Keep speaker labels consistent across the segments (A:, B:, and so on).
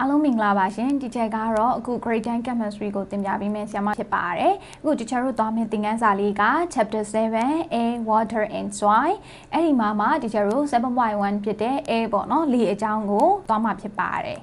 A: အားလုံးမင်္ဂလာပါရှင်ဒီချက်ကတော့အခု grade 10 chemistry ကိုသင်ပြပေးမယ့်ဆရာမဖြစ်ပါတယ်အခုဒီချက်တို့သွားမယ့်သင်ခန်းစာလေးက chapter 7 A water and soil အဲ့ဒီမှာမှဒီချက်တို့7.1ဖြစ်တဲ့ A ပေါ့နော်လေအကြောင်းကိုသွားမှာဖြစ်ပါတယ်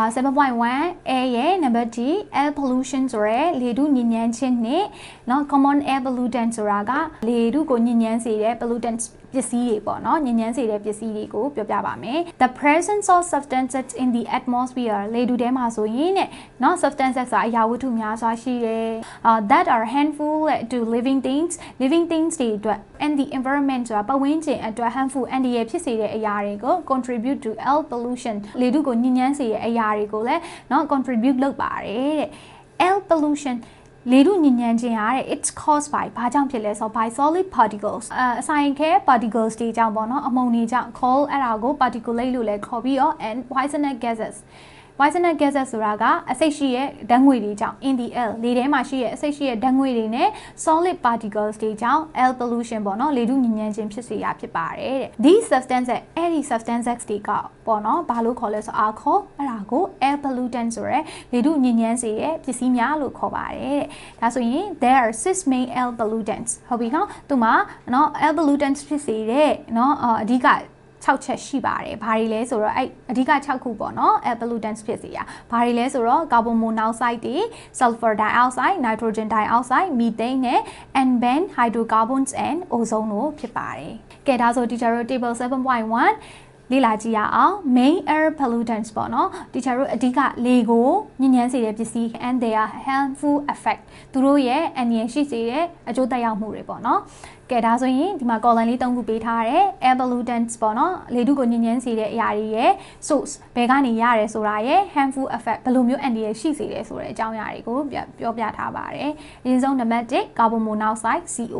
A: 7.1 air ရဲ့ number D air pollution ဆိုရဲလေထုညစ်ညမ်းခြင်းနဲ့เนาะ common air pollutant ဆိုတာကလေထုကိုညစ်ညမ်းစေတဲ့ pollutant ပစ္စည်းတွေပေါ့เนาะညစ်ညမ်းစေတဲ့ပစ္စည်းတွေကိုပြောပြပါမယ် the presence of substances in the atmosphere လေထုထဲမှာဆိုရင်တဲ့เนาะ substances ဆိုတာအရာဝတ္ထုများစွာရှိတယ် uh, that are harmful to living things living things တွေအတွက် and the environment ဆိုတာပတ်ဝန်းကျင်အတွက် harmful အန္တရာယ်ဖြစ်စေတဲ့အရာတွေကို contribute to air pollution လေထုကိုညစ်ညမ်းစေတဲ့အရာ တွေကိုလည်းเนาะ contribute လုပ်ပါတယ်တဲ့ air pollution လေထုညဉ့်ဉန်းခြင်းရတဲ့ it's caused by ဘာကြောင့်ဖြစ်လဲဆိုတော့ by solid particles အအဆိုင်ခဲ particles တွေကြောင့်ပေါ့နော်အမှုန်တွေကြောင့် call အဲ့ဒါကို particulate လို့လည်းခေါ်ပြီးတော့ and poisonous gases poisonous gases ဆိုတာကအဆိပ်ရှိရဲ့ဓာတ်ငွေတွေကြောင့် in the air လေထဲမှာရှိရဲ့အဆိပ်ရှိရဲ့ဓာတ်ငွေတွေနဲ့ solid particles တွေကြောင့် air pollution ပေါ့နော်လေထုညဉ့်ဉန်းခြင်းဖြစ်စေရဖြစ်ပါတယ်တဲ့ these substances အဲ့ဒီ substances တွေကပေါ့နော်ဘာလို့ခေါ်လဲဆိုတော့ခေါ်အဲ့ဒါကို air pollutant ဆိုရဲလေထုညဉ့်ဉန်းစေရဲ့ပစ္စည်းများလို့ခေါ်ပါတယ်တဲ့ဒါဆိုရင် there are six main air pollutants ဟုတ်ပြီနော်သူမှာနော် air pollutants ဖြစ်စေတဲ့နော်အဓိက 6ချက်ရှိပါတယ်။ဘာတွေလဲဆိုတော့အဲ့အဓိက6ခုပေါ့နော် air pollutants ဖြစ်စေရ။ဘာတွေလဲဆိုတော့ carbon monoxide တွေ sulfur dioxide, nitrogen dioxide, methane နဲ့ and hydrocarbons and ozone တို့ဖြစ်ပါတယ်။ကဲဒါဆို teacher တို့ table 7.1လေ့လာကြည့်ရအောင် main air pollutants ပေါ့နော်ဒီချာတို့အဓိကလေကိုညဉ့်ညမ်းစေတဲ့ပစ္စည်း and their harmful effect သူတို့ရဲ့အန္တရာယ်ရှိစေတဲ့အကျိုးသက်ရောက်မှုတွေပေါ့နော် ကဲဒါဆိုရင်ဒီမှာ column လေး၃ခုပေးထားတယ် air pollutants ပေါ့နော်လေထုကိုညဉ့်ညမ်းစေတဲ့အရာတွေရဲ့ source ဘယ်ကနေရတယ်ဆိုတာရဲ့ harmful effect ဘယ်လိုမျိုးအန္တရာယ်ရှိစေတယ်ဆိုတဲ့အကြောင်းအရာတွေကိုပြောပြထားပါတယ်အရင်ဆုံးနံပါတ်1 carbon monoxide CO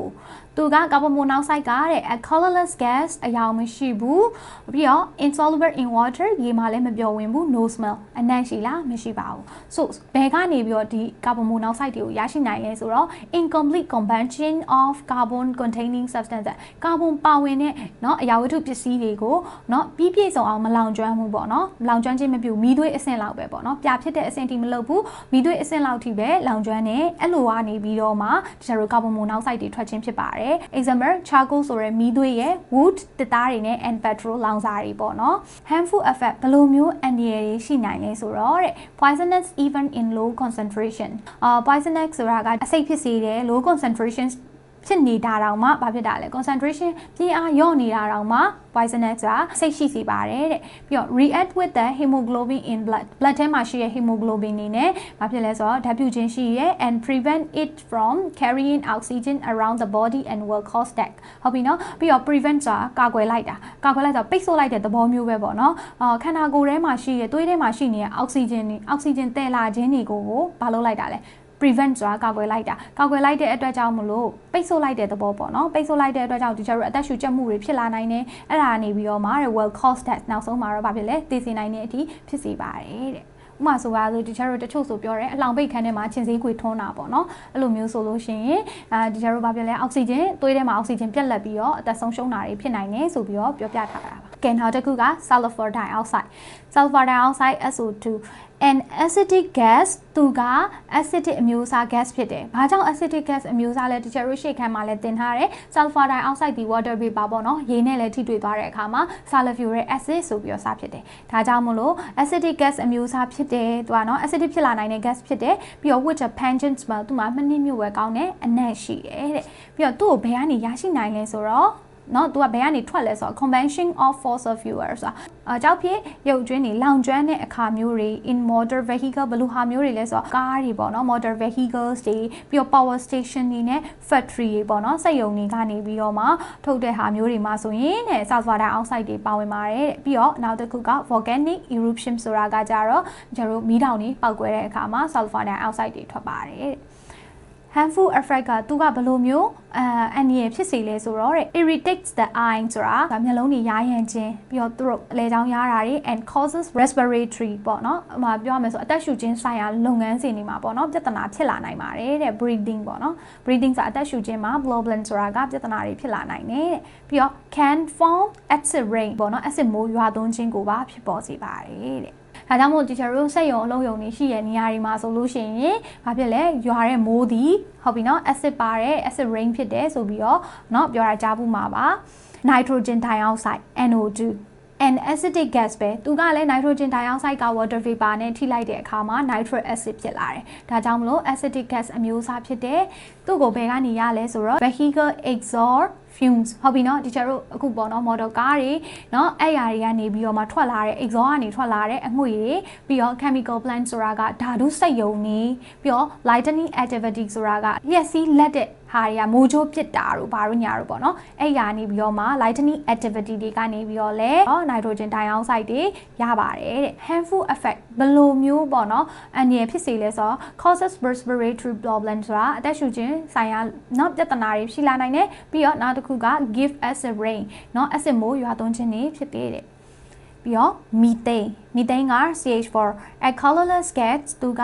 A: သူက carbon monoxide ကတဲ့ a colorless gas အရာမရှိဘူးပြီးတော့ insoluble in water ရေမှာလည်းမပျော်ဝင်ဘူး no smell အနံ့ရှိလားမရှိပါဘူး so ဘယ်ကနေပြီးတော့ဒီ carbon monoxide တွေကိုရရှိနိုင်လဲဆိုတော့ incomplete combustion of carbon containing substance ကာဗွန်ပါဝင်တဲ့เนาะအရာဝတ္ထုပစ္စည်းတွေကိုเนาะပြီးပြည့်စုံအောင်မလောင်ကျွမ်းမှုပေါ့เนาะလောင်ကျွမ်းခြင်းမပြုမီးသွေးအဆင့်လောက်ပဲပေါ့เนาะပြဖြစ်တဲ့အဆင့်ထိမလုပ်ဘူးမီးသွေးအဆင့်လောက်ထိပဲလောင်ကျွမ်းနေအဲ့လိုကနေပြီးတော့မှကျွန်တော်တို့ကာဗွန်မိုနောက်ဆိုက်တွေထွက်ခြင်းဖြစ်ပါတယ် example charcoal ဆိုရဲမီးသွေးရဲ့ wood တစ်သားတွေနဲ့ and petrol လောင်စာတွေပေါ့เนาะ harmful effect ဘယ်လိုမျိုးအန္တရာယ်ရှိနိုင်လဲဆိုတော့တဲ့ poisonous even in low concentration အာ poisonous ဆိုတာကအဆိပ်ဖြစ်စေတဲ့ low concentration ဖြစ်နေတာတောင်မှဘာဖြစ်တာလဲ concentration ပြင်းအားလျော့နေတာတောင်မှ poisonous ဆိုတာစိတ်ရှိစေပါတယ်တဲ့ပြီးတော့ react with the hemoglobin in blood blood ထဲမှာရှိတဲ့ hemoglobin နေနဲ့ဘာဖြစ်လဲဆိုတော့ဓာတ်ပြုခြင်းရှိရဲ and prevent it from carrying oxygen around the body and will cause death ဟုတ်ပြီနော်ပြီးတော့ prevent ဆိုတာကာကွယ်လိုက်တာကာကွယ်လိုက်ဆိုပိတ်ဆို့လိုက်တဲ့သဘောမျိုးပဲပေါ့နော်အာခန္ဓာကိုယ်ထဲမှာရှိရဲသွေးထဲမှာရှိနေတဲ့ oxygen တွေ oxygen တည်လာခြင်းတွေကိုဘာလုပ်လိုက်တာလဲ prevent ဆိုတာကာကွယ်လိုက်တာကာကွယ်လိုက်တဲ့အတွက်ကြောင့်မလို့ပိတ်ဆို့လိုက်တဲ့သဘောပေါ့နော်ပိတ်ဆို့လိုက်တဲ့အတွက်ကြောင့်ဒီကျတော့အသက်ရှူကျက်မှုတွေဖြစ်လာနိုင်တယ်အဲ့ဒါနေပြီးတော့မှ well cause death နောက်ဆုံးမှာတော့ဘာဖြစ်လဲသေစေနိုင်တဲ့အထိဖြစ်စေပါတယ်တဲ့ဥမာဆိုပါဆိုဒီချာတို့တချို့ဆိုပြောတယ်အလောင်ပိတ်ခန်းထဲမှာချင်းစည်းခွေထွန်းတာပေါ့နော်အဲ့လိုမျိုးဆိုလို့ရှိရင်အဲဒီချာတို့ဘာပြောလဲအောက်ဆီဂျင်သွေးထဲမှာအောက်ဆီဂျင်ပြတ်လက်ပြီးတော့အသက်ဆုံးရှုံးတာတွေဖြစ်နိုင်တယ်ဆိုပြီးတော့ပြောပြထားတာပါ ကဲနောက်တစ်ခုက sulfur dioxide sulfur dioxide SO2 an acidic gas သူက acidic အမျိုးအစား gas ဖြစ်တယ်။ဘာကြောင့် acidic gas အမျိုးအစားလဲ teacher တို့ရှေ့ခန်းမှာလည်းသင်ထားတယ်။ sulfur dioxide ဒီ water vapor ပေါ့နော်။ရေနဲ့လည်းထိတွေ့သွားတဲ့အခါမှာ sulfuric acid ဆိုပြီးတော့စဖြစ်တယ်။ဒါကြောင့်မလို့ acidic gas အမျိုးအစားဖြစ်တယ်။သူကနော် acidic ဖြစ်လာနိုင်တဲ့ gas ဖြစ်တယ်။ပြီးတော့ with a pungent smell သူမှာမနှင်းမြွယ်ကောင်းတဲ့အနံ့ရှိတယ်တဲ့။ပြီးတော့သူ့ကိုဘယ်ကနေရရှိနိုင်လဲဆိုတော့ เนาะသူကဘယ်ကနေထွက်လဲဆိုတော့ convention of fossil fuels ဆိုတာအကြောက်ဖြစ်ရုပ်ကျွင်းတွေလောင်ကျွမ်းတဲ့အခါမျိုးတွေ in motor vehicle ဘယ်လိုဟာမျိုးတွေလဲဆိုတော့ကားတွေပေါ့နော် motor vehicles တွေပြီးတော့ power station တွေနဲ့ factory တွေပေါ့နော်စက်ရုံတွေကနေပြီးတော့မှထုတ်တဲ့ဟာမျိုးတွေမှာဆိုရင်တဲ့ sulfur dioxide တွေပါဝင်ပါတယ်တဲ့ပြီးတော့နောက်တစ်ခုက volcanic eruption ဆိုတာကကြတော့ကျွန်တော်တို့မီးတောင်တွေပောက်ကွဲတဲ့အခါမှာ sulfur dioxide တွေထွက်ပါတယ်တဲ့ harmful effect ကသူကဘယ်လိုမျိုးအအန်ရဖြစ်စေလဲဆိုတော့တဲ့ irritates the eye ဆိုတာဒါမျက်လုံးတွေယားယံခြင်းပြီးတော့သူတို့အလဲချောင်းယားတာတွေ and causes respiratory ပေါ့နော်အမှပြောရမယ်ဆိုအသက်ရှူခြင်းဆိုင်ရာလုပ်ငန်းစဉ်တွေမှာပေါ့နော်ပြဿနာဖြစ်လာနိုင်ပါတယ်တဲ့ breathing ပေါ့နော် breathing ဆိုတာအသက်ရှူခြင်းမှာ problem ဆိုတာကပြဿနာတွေဖြစ်လာနိုင်တယ်တဲ့ပြီးတော့ can form acid rain ပေါ့နော် acid မိုးရွာသွန်းခြင်းကိုပါဖြစ်ပေါ်စေပါတယ်တဲ့ ဒါကြောင့်မို့ teacher တို့စက်ရုံအလုံးယုံနေရှိတဲ့နေရာတွေမှာဆိုလို့ရှိရင်ဘာဖြစ်လဲရွာတဲ့မိုးသည်ဟုတ်ပြီနော် acid ပါတဲ့ acid rain ဖြစ်တယ်ဆိုပြီးတော့เนาะပြောတာကြားဘူးမှာပါ nitrogen dioxide NO2 and acidic gas ပဲသူကလည်း nitrogen dioxide က water vapor နဲ့ထိလိုက်တဲ့အခါမှာ nitric acid ဖြစ်လာတယ်။ဒါကြောင့်မလို့ acidic gas အမျိုးအစားဖြစ်တဲ့သူ့ကိုဘယ်ကနေရလဲဆိုတော့ vehicle exhaust fumes ဟုတ်ပြီเนาะဒီကျတို့အခုပေါ့เนาะ model ကားတွေเนาะအဲ့ຢာတွေကနေပြီးတော့မှထွက်လာတဲ့ exhaust ကနေထွက်လာတဲ့အငွေ့တွေပြီးတော့ chemical plant ဆိုတာကဓာတုစက်ယုံနေပြီးတော့ lightning activity ဆိုတာကလျှက်စီးလက်တဲ့ ဟာတွေကမိုးချိုးပစ်တာတို့ဘာလို့ညာတို့ပေါ့နော်အဲ့ຢာနေပြီးတော့မှ lightning activity တွေကနေပြီးတော့လဲနော် nitrogen dioxide တွေရပါတယ်တဲ့ harmful effect ဘယ်လိုမျိုးပေါ့နော်အန္တရာယ်ဖြစ်စေလဲဆိုတော့ causes respiratory problem ဆိုတာအသက်ရှူခြင်းဆိုင်ရာနော်ပြဿနာတွေရှိလာနိုင်တယ်ပြီးတော့နောက်တစ်ခုက give acid rain နော် acid မိုးရွာသွန်းခြင်းတွေဖြစ်တဲ့တဲ့ပြီးတော့ methane methane က CH4 a colorless gas သူက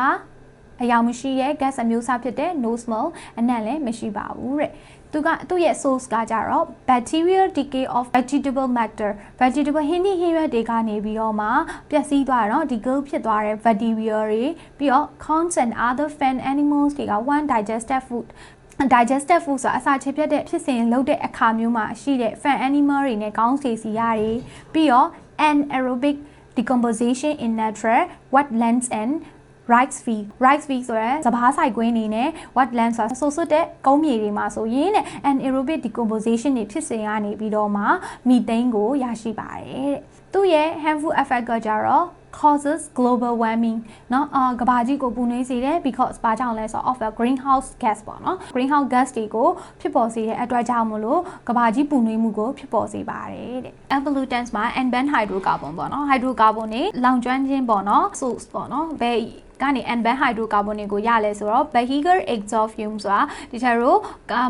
A: အယောင်မရှိရဲ့ gas အမျိုးအစားဖြစ်တဲ့ no smell အနံ့လည်းမရှိပါဘူးတဲ့သူကသူ့ရဲ့ source ကကြတော့ bacterial decay of vegetable matter vegetable ဟင်းသီးဟင်းရွက်တွေကနေပြီးတော့မှပျက်စီးသွားတော့ decay ဖြစ်သွားတဲ့ bacteria တွေပြီးတော့ counts and other fan animals တွေက one digested food digestive food ဆိုတာအစာချေပြတ်တဲ့ဖြစ်စဉ်လုပ်တဲ့အခါမျိုးမှာရှိတဲ့ fan animal တွေနဲ့ကောင်းစေစီရတယ်ပြီးတော့ anaerobic decomposition in natural wetlands and rice feed rice feed ဆိုရဲစဘာဆိုင်ကွင်းနေနဲ့ wetland ဆိုတာဆိုဆွတ်တဲ့ကုန်းမြေတွေမှာဆိုရင်တဲ့ anaerobic decomposition တွေဖြစ်စဉ်ကနေပြီးတော့မှ methane ကိုရရှိပါတယ်တဲ့သူ့ရဲ့ harmful effect ကကြတော့ causes global warming เนาะအာကဘာကြီးကိုပူနွေးစေတယ် because ဘာကြောင့်လဲဆိုတော့ of a greenhouse gas ပေါ့เนาะ greenhouse gas တွေကိုဖြစ်ပေါ်စေတဲ့အတွက်ကြောင့်မလို့ကဘာကြီးပူနွေးမှုကိုဖြစ်ပေါ်စေပါတယ်တဲ့ air pollutants မှာ unbanned hydrocarbon ပေါ့เนาะ hydrocarbon တွေလောင်ကျွမ်းခြင်းပေါ့เนาะ source ပေါ့เนาะဘယ် ကနေ unbanned hydrocarbon တွေကိုရလဲဆိုတော့ vehicle exhaust fumes ဆိုတာဒီချက်တို့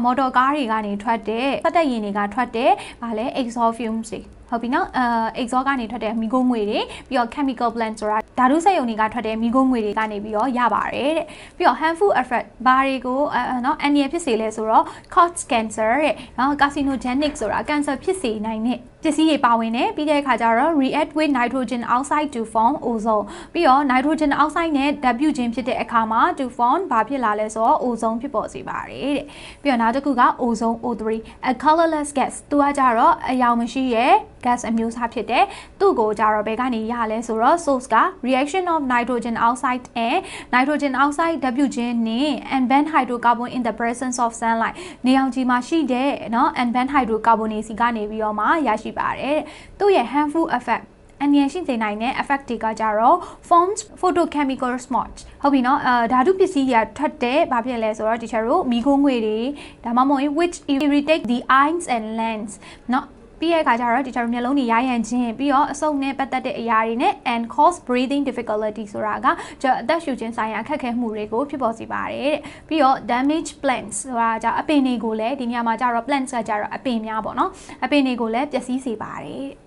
A: မော်တော်ကားတွေကနေထွက်တဲ့စက်တက်ရင်တွေကထွက်တဲ့ဗာလဲ exhaust fumes တွေဟုတ်ပြီနော်အဲ exhaust ကနေထွက်တဲ့မီးခိုးငွေတွေပြီးတော့ chemical plant ဆိုတာဓာတုစက်ရုံတွေကထွက်တဲ့မီးခိုးငွေတွေကနေပြီးတော့ရပါတယ်တဲ့ပြီးတော့ harmful effect ဘာတွေကိုအဲနော်အန္တရာယ်ဖြစ်စေလဲဆိုတော့ cause cancer တဲ့နော် carcinogenic ဆိုတာ cancer ဖြစ်စေနိုင်တဲ့ပစ္စည်းတွေပါဝင်တယ်ပြီးတဲ့အခါကျတော့ react with nitrogen oxide to form ozone ပြီးတော့ nitrogen oxide နဲ့ဓာတ်ပြုခြင်းဖြစ်တဲ့အခါမှာ to form ဘာဖြစ်လာလဲဆိုတော့ ozone ဖြစ်ပေါ်စေပါတယ်တဲ့ပြီးတော့နောက်တစ်ခုက ozone O3 a colorless gas သူကကြတော့အယောင်မရှိရဲ့ gas အမျိုးအစားဖြစ်တယ်သူ့ကိုကြတော့ဘယ်ကနေရလဲဆိုတော့ source က reaction of nitrogen oxide and nitrogen oxide ဓာတ်ပြုခြင်းနဲ့ unbanned hydrocarbon in the presence of sunlight နေအောင်ခြည်မှာရှိတဲ့เนาะ unbanned hydrocarbon တွေစီကနေပြီးတော့မှရရှိ ပါတယ်သူ့ရဲ့ harmful effect အန်ရရှိနေနိုင်တဲ့ effect တွေကကြတော့ forms photochemical smudge ဟုတ်ပြီเนาะအဲဓာတုပစ္စည်းတွေကထွက်တဲ့ဘာဖြစ်လဲဆိုတော့ teacher တို့မိခိုးငွေတွေဒါမှမဟုတ် which irritate the eyes and lens เนาะ ပြီးရဲ့အခါကျတော့ဒီချာမျက်လုံးတွေရိုင်းရန်ခြင်းပြီးတော့အဆုတ်နဲ့ပတ်သက်တဲ့အရာတွေနဲ့ and cause breathing difficulty ဆိုတာကကျအသက်ရှူခြင်းဆိုင်ရာအခက်အခဲမှုတွေကိုဖြစ်ပေါ်စေပါတယ်တဲ့ပြီးတော့ damage plants ဆိုတာကြအပင်တွေကိုလည်းဒီနေရာမှာကျတော့ plants ကကျတော့အပင်များပေါ့နော်အပင်တွေကိုလည်းပျက်စီးစေပါတယ်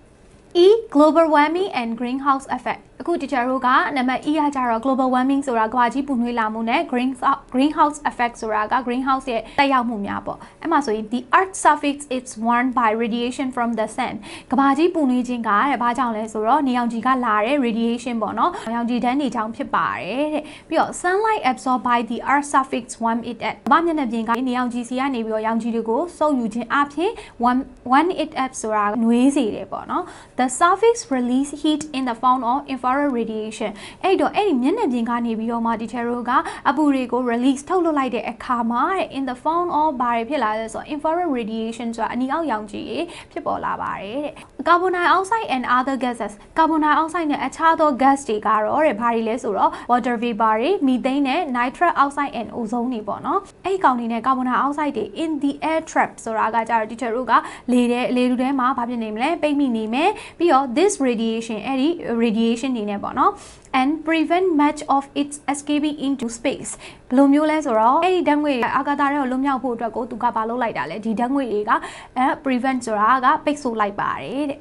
A: E global warming and greenhouse effect အခု teacher တို့ကနံပါတ် E ကကြတော့ global warming ဆိုတာကမ္ဘာကြီးပူနွေးလာမှုနဲ့ green greenhouse effect ဆိုတာက greenhouse ရဲ့တက်ရောက်မှုများပေါ့အဲ့မှာဆိုရင် the earth surface is warmed by radiation from the sun ကမ္ဘာကြီးပူနွေးခြင်းကတဲ့ဘာကြောင့်လဲဆိုတော့နေရောင်ခြည်ကလာတဲ့ radiation ပေါ့နော်နေရောင်ခြည်ဓာတ်တွေကြောင့်ဖြစ်ပါတယ်တဲ့ပြီးတော့ sunlight absorbed by the earth surface warm it at ဘာမျက်နှာပြင်ကနေရောင်ခြည်စီကနေပြီးတော့ရောင်ခြည်တွေကိုစုပ်ယူခြင်းအပြင် warm warm it up ဆိုတာနှွေးစေတယ်ပေါ့နော် the surface release heat in the form of infrared radiation အဲ့တော့အဲ့ဒီမျက်နှာပြင်ကနေပြီးတော့မှဒီ terro ကအပူတွေကို release ထုတ်လွှတ်လိုက်တဲ့အခါမှာတဲ့ in the form of ဘာတွေဖြစ်လာလဲဆိုတော့ infrared radiation ဆိုတာအနီအောက်ရောင်ခြည်ဖြစ်ပေါ်လာပါတယ်တဲ့ carbon dioxide and other gases carbon dioxide နဲ့အခြားသော gas တွေကတော့တဲ့ဘာတွေလဲဆိုတော့ water vapor တွေ methane နဲ့ nitrous oxide and ozone တွေပေါ့နော်အဲ့ဒီကောင်တွေနဲ့ carbon dioxide တွေ in the air trap ဆိုတာကကြတော့ဒီ terro ကလေတဲ့လေလူထဲမှာဘာဖြစ်နေမလဲပိတ်မိနေမယ်ပြီးတော့ this radiation အဲ့ဒီ radiation နေနဲ့ပေါ့နော် and prevent much of its escaping into space ဘယ်လိုမျိုးလဲဆိုတော့အဲ့ဒီဓာတ်ငွေတွေအာကာသထဲကိုလွတ်မြောက်ဖို့အတွက်ကိုသူကဘာလုပ်လိုက်တာလဲဒီဓာတ်ငွေတွေကအဲ prevent ဆိုတာကပိတ်ဆို့လိုက်ပါတယ်တဲ့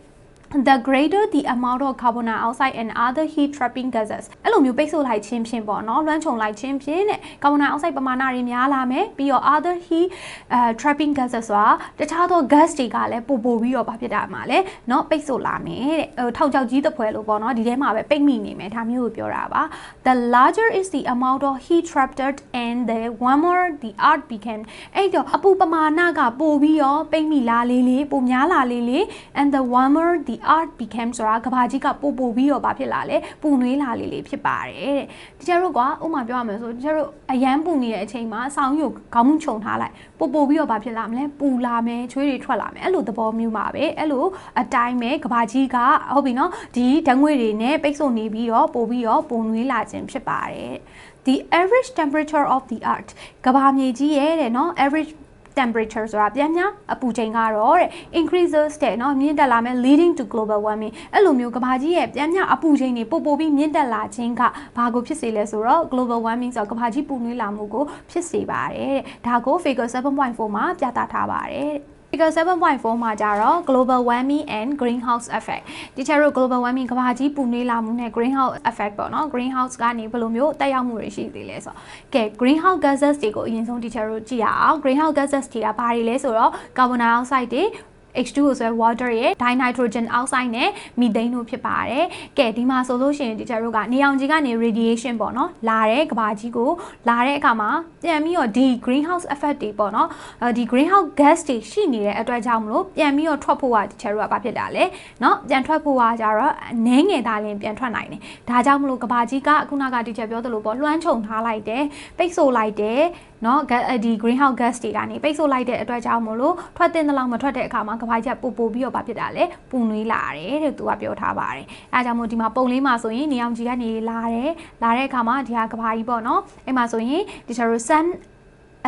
A: the greater the amount of carbon dioxide and other heat trapping gases အဲ့လိုမျိုးပိတ်ဆို့လိုက်ခြင်းဖြင့်ပေါ့နော်လွှမ်းခြုံလိုက်ခြင်းဖြင့်တဲ့ carbon dioxide ပမာဏတွေများလာမယ်ပြီးတော့ other heat uh, trapping gases ဆိုတာတခြားသော gas တွေကလည်းပို့ပို့ပြီးတော့ဘာဖြစ်တာမှာလဲเนาะပိတ်ဆို့လာမယ်တဲ့ဟိုထောက်ကြောက်ကြီးတစ်ဖွဲလို့ပေါ့နော်ဒီထဲမှာပဲပိတ်မိနေမယ်ဒါမျိုးကိုပြောတာပါ the larger is the amount of heat trapped and the warmer the earth became အဲ့တော့အပူပမာဏကပိုပြီးတော့ပိတ်မိလာလေးလေးပိုများလာလေးလေး and the warmer the earth became ဆိုတာကဘာကြီးကပိုပိုပြီးတော့ဘာဖြစ်လာလဲပူနွေးလာလေးလေးဖြစ်ပါတယ်တဲ့တချို့တို့ကဥမာပြောရမယ်ဆိုတချို့တို့အရန်ပူနေတဲ့အချိန်မှာဆောင်းရုပ်ခေါင်းမှုခြုံထားလိုက်ပိုပိုပြီးတော့ဘာဖြစ်လာမလဲပူလာမယ်ချွေးတွေထွက်လာမယ်အဲ့လိုသဘောမျိုးပါပဲအဲ့လိုအတိုင်းပဲကဘာကြီးကဟုတ်ပြီနော်ဒီဓာတ်ငွေတွေနဲ့ပိတ်ဆို့နေပြီးတော့ပိုပြီးတော့ပူနွေးလာခြင်းဖြစ်ပါတယ် the average temperature of the earth ကဘာမြေကြီးရဲ့တဲ့နော် average temperature ဆိုတာပြန်များအပူချိန်ကတော့တဲ့ increases တဲ့เนาะမြင့်တက်လာမယ် leading to global warming အဲ့လိုမျိုးကမ္ဘာကြီးရဲ့ပြန်များအပူချိန်တွေပို့ပို့ပြီးမြင့်တက်လာခြင်းကဘာကိုဖြစ်စေလဲဆိုတော့ global warming ဆိုတော့ကမ္ဘာကြီးပူနွေးလာမှုကိုဖြစ်စေပါတယ်တဲ့ဒါကို figure 7.4မှာပြသထားပါတယ်တဲ့ ့ Figure 7.4မှာကြတော့ global warming and greenhouse effect ဒီချက်တို့ global warming ကမ္ဘာကြီးပူနွေးလာမှုနဲ့ greenhouse effect ပေါ့နော် greenhouse ကနေဘယ်လိုမျိုးတက်ရောက်မှုတွေရှိသေးလဲဆိုတော့ကဲ greenhouse gases တွေကိုအရင်ဆုံးဒီချက်တို့ကြည့်ရအောင် greenhouse gases တွေကဘာတွေလဲဆိုတော့ carbon dioxide တွေ H2O ဆိုရယ် water ရဲ့ dinitrogen oxide နဲ့ methane တို့ဖြစ်ပါတယ်။ကဲဒီမှာဆိုလို့ရှိရင်ဒီချက်တို့ကနေအောင်ကြီးကနေ radiation ပေါ့နော်။လာတဲ့ကဘာကြီးကိုလာတဲ့အခါမှာပြန်ပြီးတော့ဒီ greenhouse effect တွေပေါ့နော်။အဲဒီ greenhouse gas တွေရှိနေတဲ့အတွက်ကြောင့်မလို့ပြန်ပြီးတော့ထွက်ဖို့ကဒီချက်တို့ကဘာဖြစ်တာလဲ။နော်ပြန်ထွက်ဖို့ကကြတော့နည်းငယ်သားလင်းပြန်ထွက်နိုင်တယ်။ဒါကြောင့်မလို့ကဘာကြီးကခုနကဒီချက်ပြောသလိုပေါ့လွှမ်းခြုံထားလိုက်တယ်။ပိတ်ဆို့လိုက်တယ်။နော်ဒီ greenhouse gas တွေကနေပိတ်ဆို့လိုက်တဲ့အတွက်ကြောင့်မလို့ထွက်တဲ့လောက်မထွက်တဲ့အခါမှာကဘာကြီးပူပူပြီးတော့ဘာဖြစ်တာလဲပူနွေးလာတယ်တဲ့သူကပြောထားပါတယ်အဲဒါကြောင့်မို့ဒီမှာပုံလေးမှာဆိုရင်နေအောင်ကြီးကနေလာတယ်လာတဲ့အခါမှာဒီဟာကဘာကြီးပေါ့နော်အဲ့မှာဆိုရင်ဒီချာရို sun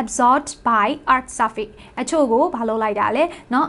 A: absorbed by earth surface အချို့ကိုဘာလုပ်လိုက်တာလဲเนาะ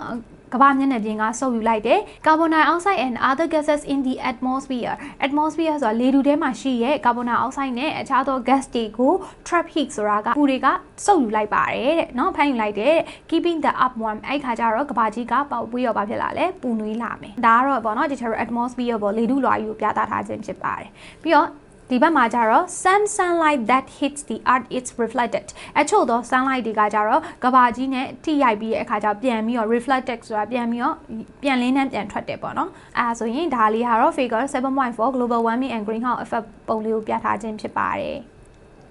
A: ကမ္ဘာမျက်နှာပြင်ကစုပ်ယူလိုက်တယ်။ carbon dioxide and other gases in the atmosphere atmosphere ဆိုတာလေထုထဲမှာရှိရဲ့ carbon dioxide နဲ့အခြားသော gas တွေကို trap heat ဆိုတာကပူတွေကစုပ်ယူလိုက်ပါတယ်တဲ့เนาะဖမ်းယူလိုက်တယ် keeping the up warm အဲ့ခါကျတော့ကမ္ဘာကြီးကပေါက်ပွေးရောဘာဖြစ်လာလဲပူနွေးလာမယ်။ဒါကတော့ပေါ့เนาะဒီ atmosphere ပေါ့လေထုလွှာကြီးကိုပြသထားခြင်းဖြစ်ပါတယ်။ပြီးတော့ ဒီဘက်မှာကျတော့ sun sunlight that hits the earth it's reflected အချို့သော sunlight တွေကကျတော့ကဘာကြီးနဲ့ထိရိုက်ပြီးတဲ့အခါကျပြန်ပြီးတော့ reflected ဆိုတာပြန်ပြီးတော့ပြန်လင်းနှံပြန်ထွက်တယ်ပေါ့နော်အဲဆိုရင်ဒါလေးကတော့ figure 7.4 global warming and greenhouse effect ပုံလေးကိုပြထားခြင်းဖြစ်ပါတယ်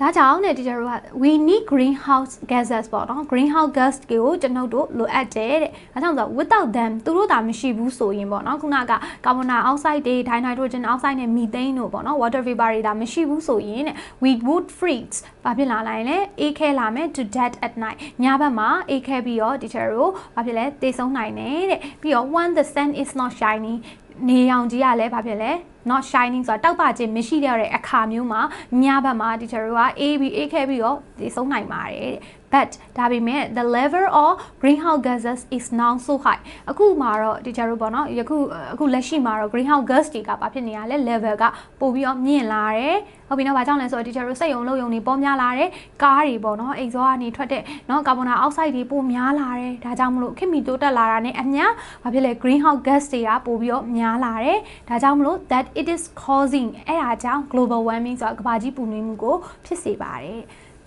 A: ဒါကြောင့်နဲ့ဒီကျတို့က we need greenhouse gases ပေါ့နော် greenhouse gas ကိုကျွန်ုပ်တို့လိုအပ်တယ်တဲ့။အဲကြောင့်ဆို without them သူတို့သာမရှိဘူးဆိုရင်ပေါ့နော်ခုနက carbon dioxide တွေ dinitrogen oxide နဲ့ methane တို့ပေါ့နော် water vapor တွေဒါမရှိဘူးဆိုရင်တဲ့ we would freeze ဘာဖြစ်လာနိုင်လဲအေးခဲလာမယ် to dead at night ညဘက်မှာအေးခဲပြီးတော့ဒီချက်တို့ဘာဖြစ်လဲသေဆုံးနိုင်တယ်တဲ့။ပြီးတော့ when the sun is not shining နေရောင်ကြီးကလည်းဘာဖြစ်လဲ not shining ဆိုတာတောက်ပခြင်းမရှိတဲ့အခါမျိုးမှာညဘက်မှာ teacher တို့က A B A ခဲပြီးတော့ဒီဆုံးနိုင်ပါတယ်တဲ့ but ဒါပေမဲ့ the level of greenhouse gases is now so high အခုမှာတော့ teacher တို့ပေါ့နော်ယခုအခုလက်ရှိမှာတော့ greenhouse gas တွေကဘာဖြစ်နေရလဲ level ကပိုပြီးတော့မြင့်လာတယ်ဟုတ်ပြီနော်ဘာကြောင့်လဲဆိုတော့ teacher တို့စက်ရုံလုံးရုံတွေပေါများလာတယ်ကားတွေပေါ့နော်အိမ်စောကနေထွက်တဲ့နော်ကာဗွန်ဒိုင်အောက်ဆိုက်တွေပိုများလာတယ်ဒါကြောင့်မလို့ခင်မီတိုးတက်လာတာနဲ့အမျှဘာဖြစ်လဲ greenhouse gas တွေကပိုပြီးတော့များလာတယ်ဒါကြောင့်မလို့ that it is causing အဲ့ဒါကြောင့် global warming ဆိုတာကမ္ဘာကြီးပူနွေးမှုကိုဖြစ်စေပါတယ်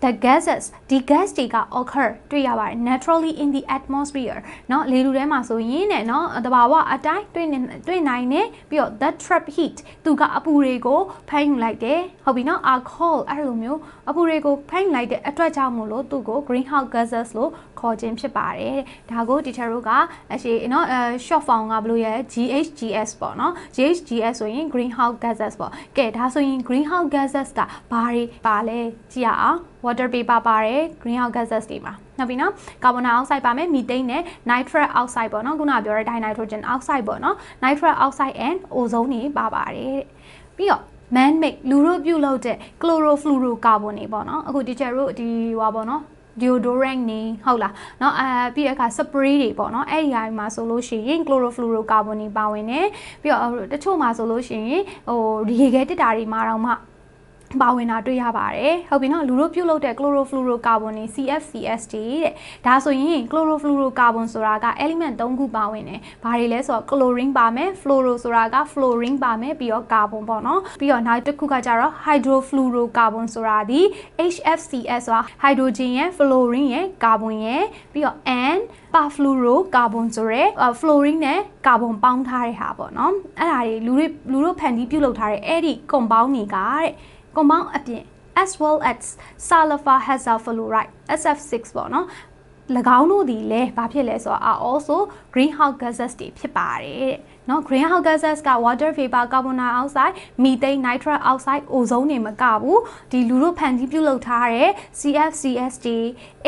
A: the gases ဒီ gas တွေက occur တွေ့ရပါတယ် naturally in the atmosphere เนาะလေထုထဲမှာဆိုရင်ねเนาะတဘာဝအတိုင်းတွေ့နေတွေ့နိုင်နေပြီးတော့ that trap heat သူကအပူတွေကိုဖမ်းယူလိုက်တယ်ဟုတ်ပြီเนาะ are called အဲ့လိုမျိုးအပူတွေကိုဖမ်းယူလိုက်တဲ့အတွက်ကြောင့်မို့လို့သူ့ကို greenhouse gases လို့ခေါ်ခြင်းဖြစ်ပါတယ်ဒါကို teacher တို့ကအရှိเนาะအဲ short form ကဘယ်လိုရဲ GHGS ပေါ့เนาะ GHGS ဆိုရင် greenhouse gases ပေါ့ကဲဒါဆိုရင် greenhouse gases ကဘာတွေပါလဲကြည့်ရအောင် water vapor ပါတယ် greenhouse gases တွေမှာနောက်ပြီးနော် carbon dioxide ပါမယ် methane နဲ့ nitrous oxide ပေါ့နော်ခုနကပြောတဲ့ dinitrogen oxide ပေါ့နော် nitrous oxide and ozone တွေပါပါတယ်ပြီးတော့ man made လူတို့ပြုတ်လုပ်တဲ့ chlorofluorocarbon တွေပေါ့နော်အခု teacher တို့ဒီဟွာပေါ့နော် deodorant နေဟုတ်လားเนาะအဲပြီးတဲ့အခါ spray တွေပေါ့เนาะအဲ့ဒီဟာတွေမှာဆိုလို့ရှိရင် chlorofluorocarbon တွေပါဝင်တယ်ပြီးတော့တချို့မှာဆိုလို့ရှိရင်ဟိုရေခဲတစ်တာတွေမှာတော့မှ ပါဝင်တာတွေ့ရပါတယ်ဟုတ်ပြီနော်လူတို့ပြုတ်လုပ်တဲ့ chlorofluorocarbon တွေ CFCS တွေတဲ့ဒါဆိုရင် chlorofluorocarbon ဆိုတာက element 3ခုပါဝင်တယ်ဘာတွေလဲဆိုတော့ chlorine ပါမယ် fluoro ဆိုတာက fluorine ပါမယ်ပြီးတော့ carbon ပေါ့နော်ပြီးတော့နောက်တစ်ခုကကြတော့ hydrofluorocarbon ဆိုတာဒီ HFCS ဆိုတာ hydrogen ရဲ့ fluorine ရဲ့ carbon ရဲ့ပြီးတော့ N perfluorocarbon ဆိုရဲ fluorine နဲ့ carbon ပေါင်းထားတဲ့ဟာပေါ့နော်အဲ့ဒါတွေလူတွေလူတို့ဖန်တီးပြုတ်လုပ်ထားတဲ့အဲ့ဒီ compound တွေကတဲ့ compound အပြင် as well as sulfur hexafluoride SF6 ပေါ့နော်၎င်းတို့ဒီလဲဘာဖြစ်လဲဆိုတော့ are also greenhouse gases တွေဖြစ်ပါတယ်တဲ့เนาะ greenhouse gases က water vapor carbon dioxide methane nitrous oxide ozone တွေမကဘူးဒီလူတို့ဖန်တီးပြုလုပ်ထားတဲ့ CFCS တွေ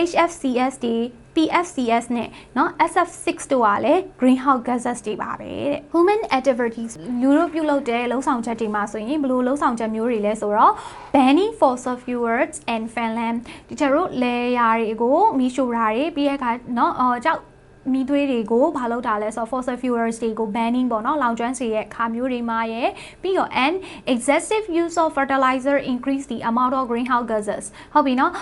A: HFCS တွေ PFCS နဲ့เนาะ SF6 တို့ကလည်း greenhouse gases တွေပါပဲတဲ့ human activities လူတို့ပြုလုပ်တဲ့လုံဆောင်ချက်တွေမှာဆိုရင်ဘယ်လိုလုံဆောင်ချက်မျိုးတွေလဲဆိုတော့ banning fossil fuels and fan lamp ဒီကျတို့လေယာတွေကိုမီးရှို့တာတွေပြီးတဲ့အခါเนาะအော်ကြောက်မီးသွေးတွေကိုဘာလုပ်တာလဲဆိုတော့ fossil fuels တွေကို banning ပေါ့နော်လောင်ကျွမ်းစေတဲ့ခါမျိုးတွေမှာရဲ့ပြီးတော့ and excessive use of fertilizer increase the amount of greenhouse gases ဟုတ်ပြီနော်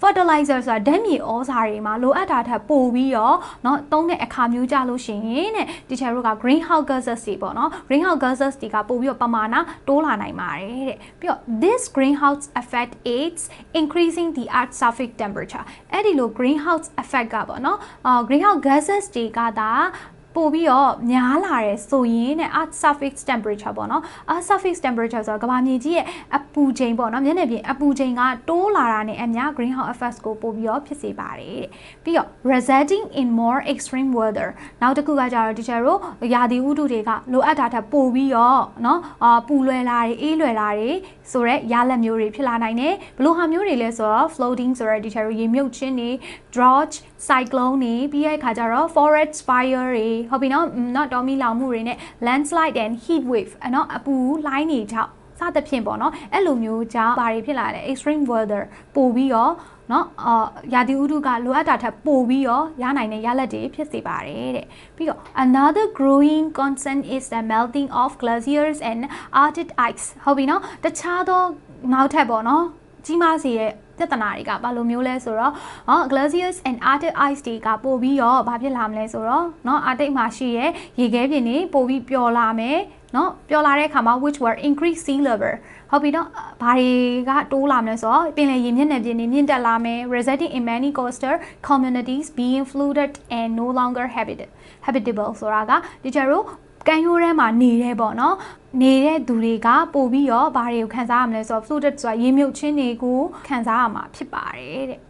A: fertilizer ဆိုတာဓာတ်မြေဩဇာတွေမှာလိုအပ်တာထက်ပိုပြီးတော့เนาะသုံးတဲ့အခါမျိုးကြလို့ရှိရင်တဲ့ teacher တို့က greenhouse gases တွေပေါ့နော် greenhouse gases တွေကပိုပြီးတော့ပမာဏတိုးလာနိုင်ပါတယ်တဲ့ပြီးတော့ this greenhouse effect aids increasing the earth surface temperature အဲ့ဒီလို greenhouse effect ကပေါ့နော်အာ greenhouse gases တွေကဒါ ပို့ပြီးတော့များလာတယ်ဆိုရင်တဲ့ earth surface temperature ပေါ့နော် earth surface temperature ဆိုတော့ကမ္ဘာမြေကြီးရဲ့အပူချိန်ပေါ့နော်မျက်နှာပြင်အပူချိန်ကတိုးလာတာနဲ့အများ greenhouse effects ကိုပို့ပြီးတော့ဖြစ်စေပါတယ်တဲ့ပြီးတော့ resulting in more extreme weather နောက်တစ်ခုကကြတော့ teacher တို့ရာသီဥတုတွေကလိုအပ်တာထက်ပိုပြီးတော့နော်အာပူလွယ်လာတွေအေးလွယ်လာတွေဆိုတော့ရလက်မျိုးတွေဖြစ်လာနိုင်တယ်ဘလို့ဟာမျိုးတွေလဲဆိုတော့ floating ဆိုတော့ teacher တို့ရေမြုပ်ခြင်းတွေ drought cyclone တွေပြီးရဲ့အခါကျတော့ forest fire တွေဟုတ်ပြီနော်နော်တော်မီလောင်မှုတွေနဲ့ landslide and heat wave အနော်အပူလှိုင်းတွေကြောင့်စသဖြင့်ပေါ့နော်အဲ့လိုမျိုးကြောင့်ဘာတွေဖြစ်လာလဲ extreme weather ပိုပြီးတော့เนาะအာရာသီဥတုကလိုအပ်တာထက်ပိုပြီးတော့ရနိုင်တဲ့ရလဒ်တွေဖြစ်စေပါတယ်တဲ့ပြီးတော့ another growing concern is the melting of glaciers and arctic ice ဟုတ်ပြီเนาะတခြားသောနောက်ထပ်ပေါ့เนาะကြီးမားစေတဲ့ ပြဿနာတွေကဘာလိုမျိုးလဲဆိုတော့ဟော glaciers and arctic ice တွေကပို့ပြီးတော့ဘာဖြစ်လာမလဲဆိုတော့เนาะ arctic မှာရှိရဲ့ရေခဲပြင်တွေပို့ပြီးပျော်လာမယ်เนาะပျော်လာတဲ့အခါမှာ which were increase sea level ဟုတ်ပြီเนาะဘာတွေကတိုးလာမလဲဆိုတော့ပင်လယ်ရေမျက်နှာပြင်တွေမြင့်တက်လာမယ် resulting in many coastal communities being flooded and no longer habitable habitable ဆိုတာကဒီကျတို့ကန်ရိုးထဲမှာနေရဲပေါ့နော် နေတဲ့သူတွေကပို့ပြီးတော့ဘာတွေကိုခံစားရမလဲဆိုတော့ flooded ဆိုတာရေမြုပ်ခြင်းတွေကိုခံစားရမှာဖြစ်ပါတယ်တဲ့